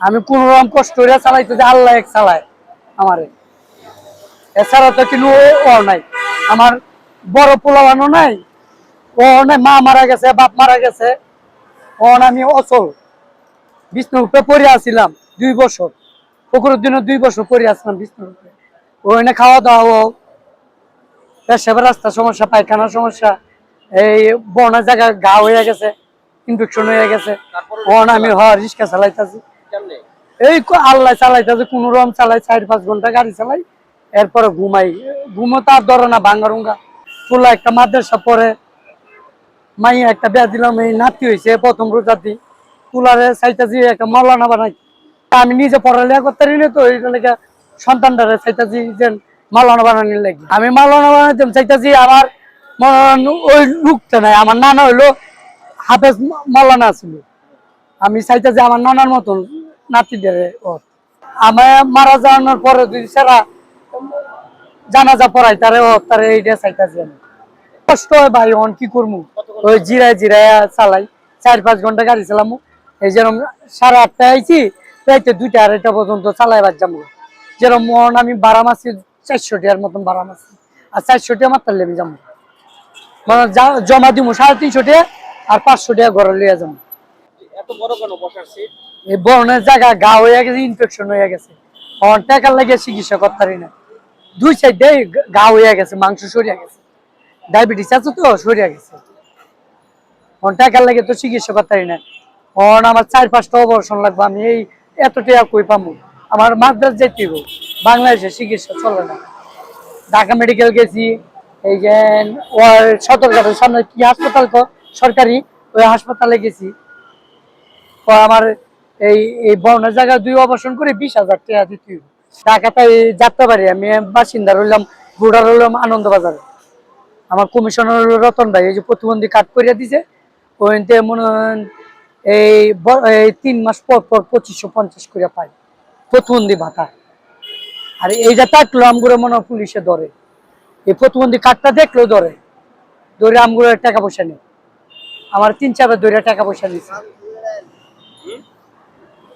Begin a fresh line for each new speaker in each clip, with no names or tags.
আমি কোন রকম কষ্ট করে চালাইতে যে আল্লাহ এক চালায় আমারে। এছাড়া তো কিন্তু ও- ও নাই। আমার বড় পোলাবানো নাই। ও নাই, মা মারা গেছে, বাপ মারা গেছে। ও আমি অচল। বিষ্ণুরূপে পড়ে আসছিলাম দুই বছর। পুকুরের দিনে দুই বছর পড়ে আসলাম বিষ্ণুরূপে। ওখানে খাওয়া দাওয়া ও পেশাবের রাস্তা সমস্যা, পায়খানার সমস্যা, এই বনা জায়গা গা হয়ে গেছে, ইনফেকশন হয়ে গেছে। ওখানে আমি হ রিক্সা চালাইতেছি। এই আল্লাহ চালাইতেছে কোন রকম চালাই, চার পাঁচ ঘণ্টা গাড়ি চালাই, এরপরে ঘুমাই। ঘুমো তার ধরে না ভাঙ্গারুঙ্গা ফুলা একটা মাদ্রাসা পরে মাই একটা বিয়া দিলাম, এই নাতি হয়েছে প্রথম রোজাতি। তুলারে চাইতাছি একটা মৌলানা বানাই। আমি নিজে পড়ালেখা করতে না তো, এই লেগে সন্তানটারে চাইতাছি যে মালানা বানানোর লাগি। আমি মালানা বানাইতাম চাইতাছি আমার ওই লুকটা নাই, আমার নানা হইল হাফেজ মালানা ছিল আমি চাইতাছি আমার নানার মতন নাতি দেবে ওর আমার মারা যাওয়ানোর পরে দুই সারা জানাজা পড়াই তারে ও, তারে এইটা চাইতাছি আমি। কষ্ট হয় ভাই, অন কি করব ওই জিরায় জিরায় চালাই, চার পাঁচ ঘণ্টা গাড়ি চালামু। এই যেরকম সাড়ে আটটায় আইছি, রাইতে দুইটা আড়াইটা পর্যন্ত চালাই বাদ যাব যেরকম মন আমি বারা মাসি চারশো মতন বারা মাসি আর চারশো টিয়া মাত্রালে আমি যাব মানে জমা দিব সাড়ে তিনশো টিয়া আর পাঁচশো টিয়া ঘরে লিয়ে যাব এই বরণের জায়গা গা হয়ে গেছে ইনফেকশন হয়ে গেছে। আমার চিকিৎসা না। দুই সাইডে গা হয়ে গেছে, মাংস গেছে। ডায়াবেটিস আছে তো গেছে। আমার তো চিকিৎসা না। অন আমার চার পাঁচটা লাগবে, আমি এই কই আমার মাদ্রাস। বাংলাদেশে চিকিৎসা চলে না। ঢাকা মেডিকেল গেছি, এই যে সামনে কি হাসপাতাল সরকারি, ওই হাসপাতালে গেছি। আমার এই এই বর্ণের জায়গায় দুই অপারেশন করে বিশ হাজার টাকা দিতে হইব। ঢাকাতে যাত্রা পারি আমি বাসিন্দা রইলাম বুড়া রইলাম আনন্দ বাজারে আমার কমিশনার হলো রতন ভাই, এই যে প্রতিবন্ধী কাট করিয়া দিছে। ওইতে মনে এই এই তিন মাস পর পর পঁচিশশো পঞ্চাশ করে পাই, প্রতিবন্ধী ভাতা। আর এইটা থাকল আমগুলো মনে হয় পুলিশে ধরে। এই প্রতিবন্ধী কার্ডটা দেখল ধরে। ধরে আমগুলো টাকা পয়সা নেই আমার তিন চারবার ধরে টাকা পয়সা নিছে।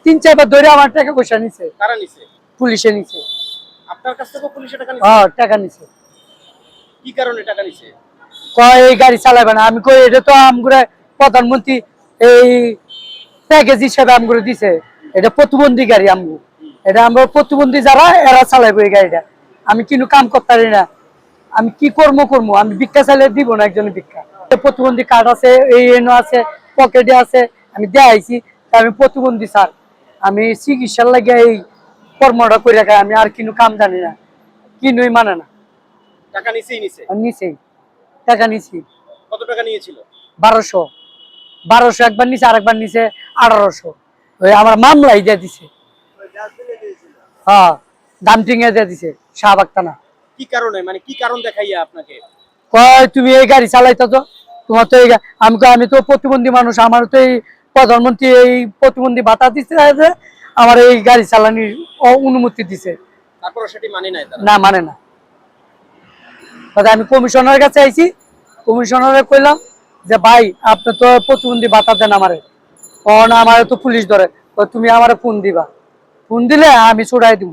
তিন চারবার ধরে আমার টাকা পয়সা নিছে।
কারা নিছে?
পুলিশে নিছে।
আপনার কাছ থেকে পুলিশে টাকা নিছে?
হ্যাঁ টাকা নিছে।
কি কারণে টাকা নিছে?
কয় এই গাড়ি চালাবে না। আমি কই এটা তো আমগুলো প্রধানমন্ত্রী এই প্যাকেজ হিসাবে আমগুলো দিছে। এটা প্রতিবন্ধী গাড়ি আমগু। এটা আমরা প্রতিবন্ধী যারা এরা চালাইবো এই গাড়িটা। আমি কিন্তু কাম করতে পারি না। আমি কি কর্ম করব আমি ভিক্ষা চাইলে দিব না একজনের ভিক্ষা। প্রতিবন্ধী কার্ড আছে এই এনো আছে পকেটে আছে। আমি দেখাইছি আমি প্রতিবন্ধী স্যার আমি চিকিৎসার লাগে এই কর্মটা করে রাখা আমি আর কিন্তু কাম জানি না। কিনুই মানে না।
টাকা
নিচেই টাকা নিছি।
কত টাকা নিয়েছিল?
বারোশো। বারোশো একবার নিচে আরেকবার নিচে আঠারোশো। ওই আমার মামলাই দিয়ে দিছে। হ্যাঁ ডাম্পিং এ দিয়ে দিছে শাহবাগ থানা।
কি কারণে? মানে কি কারণ দেখাইয়া আপনাকে?
কয় তুমি এই গাড়ি চালাইতো তো তোমার তো এই আমি তো প্রতিবন্ধী মানুষ আমার তো এই প্রধানমন্ত্রী এই প্রতিবন্ধী ভাতা যে আমার এই গাড়ি চালানির অনুমতি দিছে।
মানি
না মানে না। আমি কমিশনারের কাছে আইছি কমিশনারে কইলাম যে ভাই আপনি তো প্রতিবন্ধী ভাতা দেন আমারে। ও না আমারে তো পুলিশ ধরে। তুমি আমারে ফোন দিবা। ফোন দিলে আমি ছুটাই দিব